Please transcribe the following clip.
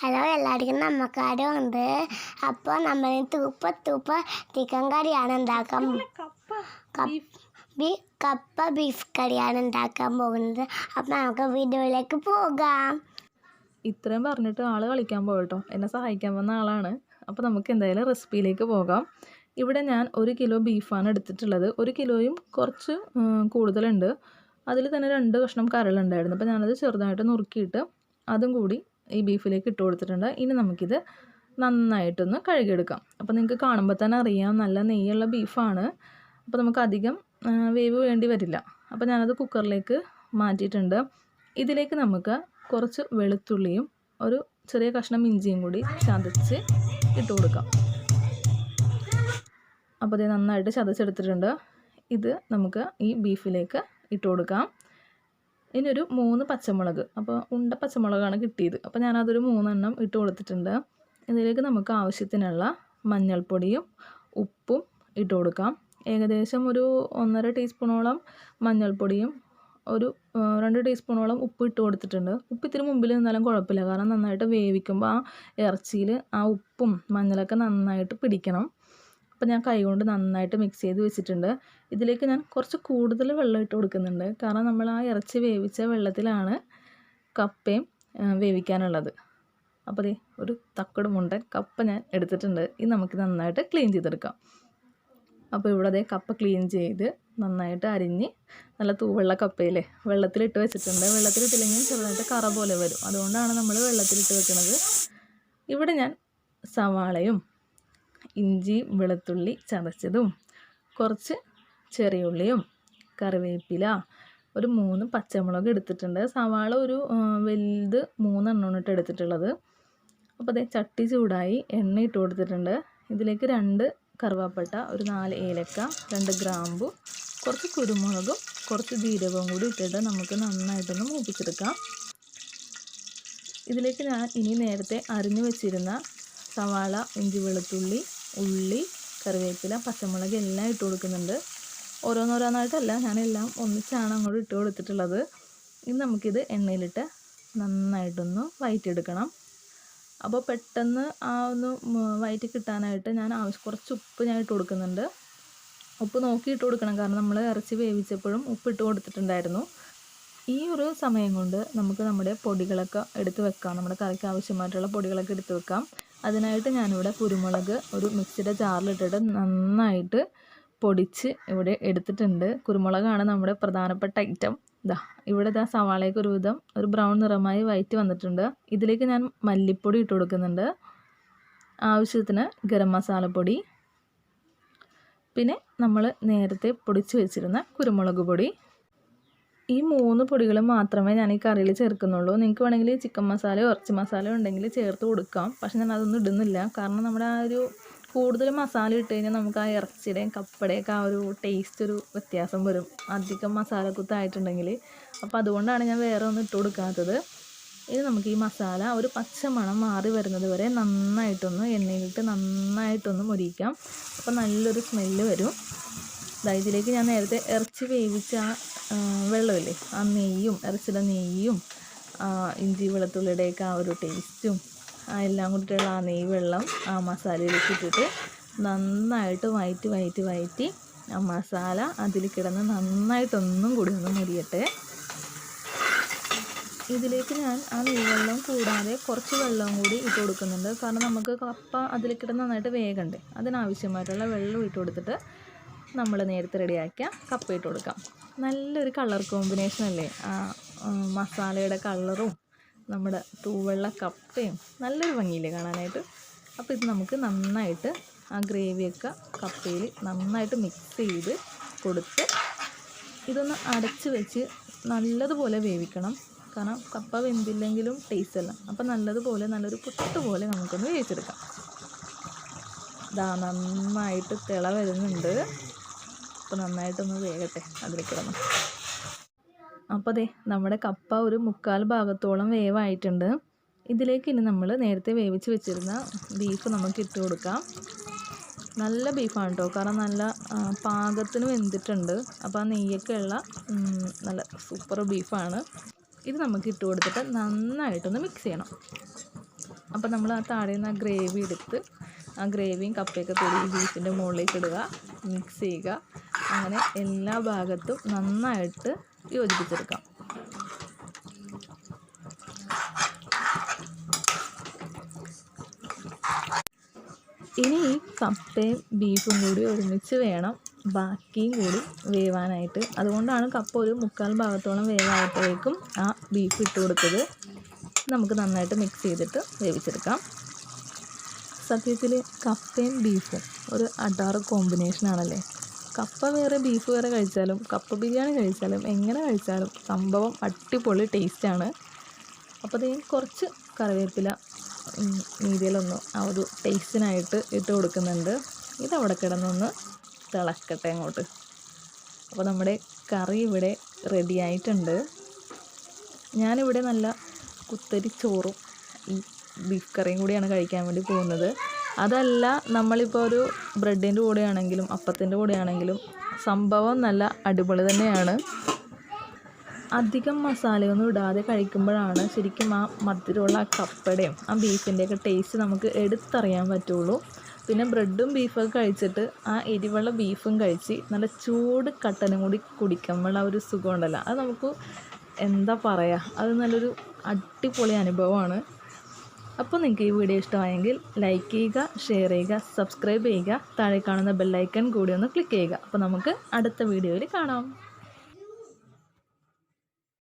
Hello എല്ലാവർക്കും നമ്മക്കാരും ഉണ്ട് അപ്പോൾ നമ്മൾ തൂപ്പ തൂപ്പ ചിക്കൻ കറിയാണ് ഉണ്ടാക്കാൻ കപ്പ് ബീഫ് കറിയാണ് ഉണ്ടാക്കാൻ പോകുന്നത്. അപ്പോൾ നമുക്ക് വീഡിയോയിലേക്ക് പോകാം. ഇത്രയും പറഞ്ഞിട്ട് ആൾ കളിക്കാൻ പോകട്ടോ. എന്നെ സഹായിക്കാൻ വന്ന ആളാണ്. അപ്പോൾ നമുക്ക് എന്തായാലും റെസിപ്പിയിലേക്ക് പോകാം. ഇവിടെ ഞാൻ ഒരു കിലോ ബീഫാണ് എടുത്തിട്ടുള്ളത്. ഒരു കിലോയും കുറച്ച് കൂടുതലുണ്ട്. അതിൽ തന്നെ രണ്ട് കഷ്ണം കരളുണ്ടായിരുന്നു. അപ്പോൾ ഞാനത് ചെറുതായിട്ട് നുറുക്കിയിട്ട് അതും കൂടി ഈ ബീഫിലേക്ക് ഇട്ട് കൊടുത്തിട്ടുണ്ട്. ഇനി നമുക്കിത് നന്നായിട്ടൊന്ന് കഴുകിയെടുക്കാം. അപ്പോൾ നിങ്ങൾക്ക് കാണുമ്പോൾ തന്നെ അറിയാം നല്ല നെയ്യുള്ള ബീഫാണ്. അപ്പോൾ നമുക്ക് അധികം വേവ് വേണ്ടി വരില്ല. അപ്പോൾ ഞാനത് കുക്കറിലേക്ക് മാറ്റിയിട്ടുണ്ട്. ഇതിലേക്ക് നമുക്ക് കുറച്ച് വെളുത്തുള്ളിയും ഒരു ചെറിയ കഷ്ണം ഇഞ്ചിയും കൂടി ചതച്ച് ഇട്ട് കൊടുക്കാം. അപ്പോൾ ഇത് നന്നായിട്ട് ചതച്ചെടുത്തിട്ടുണ്ട്. ഇത് നമുക്ക് ഈ ബീഫിലേക്ക് ഇട്ട് കൊടുക്കാം. ഇനി ഒരു മൂന്ന് പച്ചമുളക്. അപ്പോൾ ഉണ്ട പച്ചമുളകാണ് കിട്ടിയത്. അപ്പോൾ ഞാനതൊരു മൂന്നെണ്ണം ഇട്ട് കൊടുത്തിട്ടുണ്ട്. ഇതിലേക്ക് നമുക്ക് ആവശ്യത്തിനുള്ള മഞ്ഞൾപ്പൊടിയും ഉപ്പും ഇട്ട് കൊടുക്കാം. ഏകദേശം ഒരു ഒന്നര ടീസ്പൂണോളം മഞ്ഞൾപ്പൊടിയും ഒരു രണ്ട് ടീസ്പൂണോളം ഉപ്പ് ഇട്ട് കൊടുത്തിട്ടുണ്ട്. ഉപ്പ് ഇത്തിരി മുമ്പിൽ നിന്നാലും കുഴപ്പമില്ല. കാരണം നന്നായിട്ട് വേവിക്കുമ്പോൾ ആ ഇറച്ചിയിൽ ആ ഉപ്പും മഞ്ഞളൊക്കെ നന്നായിട്ട് പിടിക്കണം. അപ്പോൾ ഞാൻ കൈകൊണ്ട് നന്നായിട്ട് മിക്സ് ചെയ്ത് വെച്ചിട്ടുണ്ട്. ഇതിലേക്ക് ഞാൻ കുറച്ച് കൂടുതൽ വെള്ളം ഇട്ട് കൊടുക്കുന്നുണ്ട്. കാരണം നമ്മൾ ആ ഇറച്ചി വേവിച്ച വെള്ളത്തിലാണ് കപ്പയും വേവിക്കാനുള്ളത്. അപ്പോൾ ദേ ഒരു തക്കട് മുണ്ടൻ കപ്പ ഞാൻ എടുത്തിട്ടുണ്ട്. ഇത് നമുക്ക് നന്നായിട്ട് ക്ലീൻ ചെയ്തെടുക്കാം. അപ്പോൾ ഇവിടെ അതേ കപ്പ ക്ലീൻ ചെയ്ത് നന്നായിട്ട് അരിഞ്ഞ് നല്ല തൂവെള്ള കപ്പയിലെ വെള്ളത്തിലിട്ട് വെച്ചിട്ടുണ്ട്. വെള്ളത്തിലിട്ടില്ലെങ്കിൽ ചെറുതായിട്ട് കറ പോലെ വരും. അതുകൊണ്ടാണ് നമ്മൾ വെള്ളത്തിലിട്ട് വെക്കുന്നത് ഇവിടെ ഞാൻ സവാളയും ഇഞ്ചി വെളുത്തുള്ളി ചതച്ചതും. കുറച്ച് ചെറിയ ഉള്ളിയും കറിവേപ്പില ഒരു മൂന്ന് പച്ചമുളക് എടുത്തിട്ടുണ്ട്. സവാള ഒരു വലുത് മൂന്നെണ്ണം ഇട്ട് എടുത്തിട്ടുള്ളത്. അപ്പോൾ അതേ ചട്ടി ചൂടായി എണ്ണ ഇട്ട് കൊടുത്തിട്ടുണ്ട്. ഇതിലേക്ക് രണ്ട് കറുവാപ്പട്ട ഒരു നാല് ഏലക്ക രണ്ട് ഗ്രാമ്പു കുറച്ച് കുരുമുളകും കുറച്ച് ജീരകവും കൂടി ഇട്ടിട്ട് നമുക്ക് നന്നായിട്ടൊന്ന് മൂപ്പിച്ചെടുക്കാം. ഇതിലേക്ക് ഞാൻ ഇനി നേരത്തെ അരിഞ്ഞു വെച്ചിരുന്ന സവാള ഇഞ്ചി വെളുത്തുള്ളി ഉള്ളി കറിവേപ്പില പച്ചമുളക് എല്ലാം ഇട്ട് കൊടുക്കുന്നുണ്ട്. ഓരോന്നോരോന്നായിട്ടല്ല ഞാനെല്ലാം ഒന്നിച്ചാണ് അങ്ങോട്ട് ഇട്ട് കൊടുത്തിട്ടുള്ളത്. ഇനി നമുക്കിത് എണ്ണയിലിട്ട് നന്നായിട്ടൊന്ന് വയറ്റിയെടുക്കണം. അപ്പോൾ പെട്ടെന്ന് ആ ഒന്ന് വയറ്റി കിട്ടാനായിട്ട് ഞാൻ ആവശ്യം കുറച്ച് ഉപ്പ് ഞാൻ ഇട്ട് കൊടുക്കുന്നുണ്ട്. ഉപ്പ് നോക്കി ഇട്ട് കൊടുക്കണം കാരണം നമ്മൾ ഇറച്ചി വേവിച്ചപ്പോഴും ഉപ്പ് ഇട്ട് കൊടുത്തിട്ടുണ്ടായിരുന്നു. ഈ ഒരു സമയം കൊണ്ട് നമുക്ക് നമ്മുടെ പൊടികളൊക്കെ എടുത്ത് വെക്കാം. നമ്മുടെ കറിക്ക് ആവശ്യമായിട്ടുള്ള പൊടികളൊക്കെ എടുത്ത് വെക്കാം. അതിനായിട്ട് ഞാനിവിടെ കുരുമുളക് ഒരു മിക്സിയുടെ ജാറിലിട്ടിട്ട് നന്നായിട്ട് പൊടിച്ച് ഇവിടെ എടുത്തിട്ടുണ്ട്. കുരുമുളകാണ് നമ്മുടെ പ്രധാനപ്പെട്ട ഐറ്റം ഇതാ ഇവിടെ ഇതാ സവാളയ്ക്ക് ഒരു വിധം ഒരു ബ്രൗൺ നിറമായി വയറ്റി വന്നിട്ടുണ്ട്. ഇതിലേക്ക് ഞാൻ മല്ലിപ്പൊടി ഇട്ട് കൊടുക്കുന്നുണ്ട്. ആവശ്യത്തിന് ഗരം മസാലപ്പൊടി. പിന്നെ നമ്മൾ നേരത്തെ പൊടിച്ച് വെച്ചിരുന്ന കുരുമുളക് പൊടി. ഈ മൂന്ന് പൊടികൾ മാത്രമേ ഞാൻ ഈ കറിയിൽ ചേർക്കുന്നുള്ളൂ. നിങ്ങൾക്ക് വേണമെങ്കിൽ ചിക്കൻ മസാലയോ ഇറച്ചി മസാലയോ ഉണ്ടെങ്കിൽ ചേർത്ത് കൊടുക്കാം. പക്ഷെ ഞാൻ അതൊന്നും ഇടുന്നില്ല. കാരണം നമ്മുടെ ആ ഒരു കൂടുതൽ മസാല ഇട്ട് കഴിഞ്ഞാൽ നമുക്ക് ആ ഇറച്ചിയുടെയും കപ്പടയൊക്കെ ആ ഒരു ടേസ്റ്റ് ഒരു വ്യത്യാസം വരും. അധികം മസാല മസാലക്കുത്തായിട്ടുണ്ടെങ്കിൽ അപ്പോൾ അതുകൊണ്ടാണ് ഞാൻ വേറെ ഒന്നും ഇട്ട് കൊടുക്കാത്തത്. ഇനി നമുക്ക് ഈ മസാല ഒരു പച്ച മണം മാറി വരുന്നത് വരെ നന്നായിട്ടൊന്ന് എണ്ണയിലിട്ട് നന്നായിട്ടൊന്ന് മുരിക്കാം. അപ്പോൾ നല്ലൊരു സ്മെല്ല് വരും. ഇതിലേക്ക് ഞാൻ നേരത്തെ ഇറച്ചി വേവിച്ച ആ, വെള്ളമില്ലേ? ആ നെയ്യും ഇറച്ചിയുടെ നെയ്യും ഇഞ്ചി വെളുത്തുള്ളിയുടെയൊക്കെ ആ ഒരു ടേസ്റ്റും എല്ലാം കൂടിയിട്ടുള്ള ആ നെയ്യ് വെള്ളം ആ മസാലയിലേക്ക് ഇട്ടിട്ട് നന്നായിട്ട് വയറ്റി വയറ്റി വയറ്റി ആ മസാല അതിൽ കിടന്ന് നന്നായിട്ടൊന്നും കൂടി ഒന്ന് മുരിയട്ടെ. ഇതിലേക്ക് ഞാൻ ആ നെയ്വെള്ളം കൂടാതെ കുറച്ച് വെള്ളം കൂടി ഇട്ട് കൊടുക്കുന്നുണ്ട്. കാരണം നമുക്ക് കപ്പ അതിൽ കിടന്ന് നന്നായിട്ട് വേഗണ്ടേ അതിനാവശ്യമായിട്ടുള്ള വെള്ളം ഇട്ട് കൊടുത്തിട്ട് നമ്മൾ നേരത്തെ റെഡിയാക്കിയ കപ്പ ഇട്ട് കൊടുക്കാം. നല്ലൊരു കളർ കോമ്പിനേഷൻ അല്ലേ? ആ മസാലയുടെ കളറും നമ്മുടെ തൂവെള്ള കപ്പയും നല്ലൊരു ഭംഗിയില്ലേ കാണാനായിട്ട്? അപ്പോൾ ഇത് നമുക്ക് നന്നായിട്ട് ആ ഗ്രേവിയൊക്കെ കപ്പയിൽ നന്നായിട്ട് മിക്സ് ചെയ്ത് കൊടുത്ത് ഇതൊന്ന് അടച്ച് വെച്ച് നല്ലതുപോലെ വേവിക്കണം. കാരണം കപ്പ വെന്തില്ലെങ്കിലും ടേസ്റ്റ് അല്ല. അപ്പം നല്ലതുപോലെ നല്ലൊരു പുട്ട് പോലെ നമുക്കൊന്ന് വേവിച്ചെടുക്കാം. ഇതാ നന്നായിട്ട് തിള വരുന്നുണ്ട്. അപ്പോൾ നന്നായിട്ടൊന്ന് വേകട്ടെ അതിൽ കിടന്ന്. അപ്പോൾ അതെ നമ്മുടെ കപ്പ ഒരു മുക്കാൽ ഭാഗത്തോളം വേവായിട്ടുണ്ട്. ഇതിലേക്ക് ഇനി നമ്മൾ നേരത്തെ വേവിച്ച് വെച്ചിരുന്ന ബീഫ് നമുക്ക് ഇട്ട് കൊടുക്കാം. നല്ല ബീഫാണ് കേട്ടോ കാരണം നല്ല പാകത്തിന് വെന്തിട്ടുണ്ട്. അപ്പോൾ ആ നെയ്യൊക്കെ ഉള്ള നല്ല സൂപ്പർ ബീഫാണ് ഇത് നമുക്ക് ഇട്ട് കൊടുത്തിട്ട് നന്നായിട്ടൊന്ന് മിക്സ് ചെയ്യണം. അപ്പോൾ നമ്മൾ ആ താഴെ നിന്ന് ആ ഗ്രേവി എടുത്ത് ആ ഗ്രേവിയും കപ്പയൊക്കെ കൂടി ബീഫിന്റെ മുകളിലേക്ക് ഇടുക മിക്സ് ചെയ്യുക. അങ്ങനെ എല്ലാ ഭാഗത്തും നന്നായിട്ട് യോജിപ്പിച്ചെടുക്കാം. ഇനി ഈ കപ്പയും ബീഫും കൂടി ഒരുമിച്ച് വേണം. ബാക്കിയും കൂടി വേവാനായിട്ട്. അതുകൊണ്ടാണ് കപ്പ ഒരു മുക്കാൽ ഭാഗത്തോളം വേവായപ്പോഴേക്കും ആ ബീഫ് ഇട്ട് കൊടുത്തത്. നമുക്ക് നന്നായിട്ട് മിക്സ് ചെയ്തിട്ട് വേവിച്ചെടുക്കാം. സത്യത്തിൽ കപ്പയും ബീഫും ഒരു അടാറ് കോമ്പിനേഷനാണല്ലേ കപ്പ വേറെ ബീഫ് വേറെ കഴിച്ചാലും കപ്പ ബിരിയാണി കഴിച്ചാലും എങ്ങനെ കഴിച്ചാലും സംഭവം അടിപൊളി ടേസ്റ്റാണ് അപ്പോൾ അത് കുറച്ച് കറിവേപ്പില മീതിയിലൊന്ന് ആ ഒരു ടേസ്റ്റിനായിട്ട് ഇട്ട് കൊടുക്കുന്നുണ്ട്. ഇതവിടെ കിടന്നൊന്ന് തിളക്കട്ടെ അങ്ങോട്ട്. അപ്പോൾ നമ്മുടെ കറി ഇവിടെ റെഡി ആയിട്ടുണ്ട്. ഞാനിവിടെ നല്ല കുത്തരി ചോറും ഈ ബീഫ് കറിയും കൂടിയാണ് കഴിക്കാൻ വേണ്ടി പോകുന്നത്. അതല്ല നമ്മളിപ്പോൾ ഒരു ബ്രെഡിന്റെ കൂടെയാണെങ്കിലും അപ്പത്തിന്റെ കൂടെയാണെങ്കിലും സംഭവം നല്ല അടിപൊളി തന്നെയാണ്. അധികം മസാലയൊന്നും ഇടാതെ കഴിക്കുമ്പോഴാണ് ശരിക്കും ആ മധുരമുള്ള ആ കപ്പടയും ആ ബീഫിന്റെയൊക്കെ ടേസ്റ്റ് നമുക്ക് എടുത്തറിയാൻ പറ്റുള്ളൂ. പിന്നെ ബ്രെഡും ബീഫൊക്കെ കഴിച്ചിട്ട് ആ എരിവുള്ള ബീഫും കഴിച്ച് നല്ല ചൂട് കട്ടനും കൂടി കുടിക്കുമ്പോൾ ഒരു സുഖമുണ്ടല്ലോ. അത് നമുക്ക് എന്താ പറയുക അത് നല്ലൊരു അടിപൊളി അനുഭവമാണ്. അപ്പോൾ നിങ്ങൾക്ക് ഈ വീഡിയോ ഇഷ്ടമായെങ്കിൽ ലൈക്ക് ചെയ്യുക ഷെയർ ചെയ്യുക സബ്സ്ക്രൈബ് ചെയ്യുക താഴെ കാണുന്ന ബെല്ലൈക്കൺ കൂടി ഒന്ന് ക്ലിക്ക് ചെയ്യുക. അപ്പോൾ നമുക്ക് അടുത്ത വീഡിയോയിൽ കാണാം.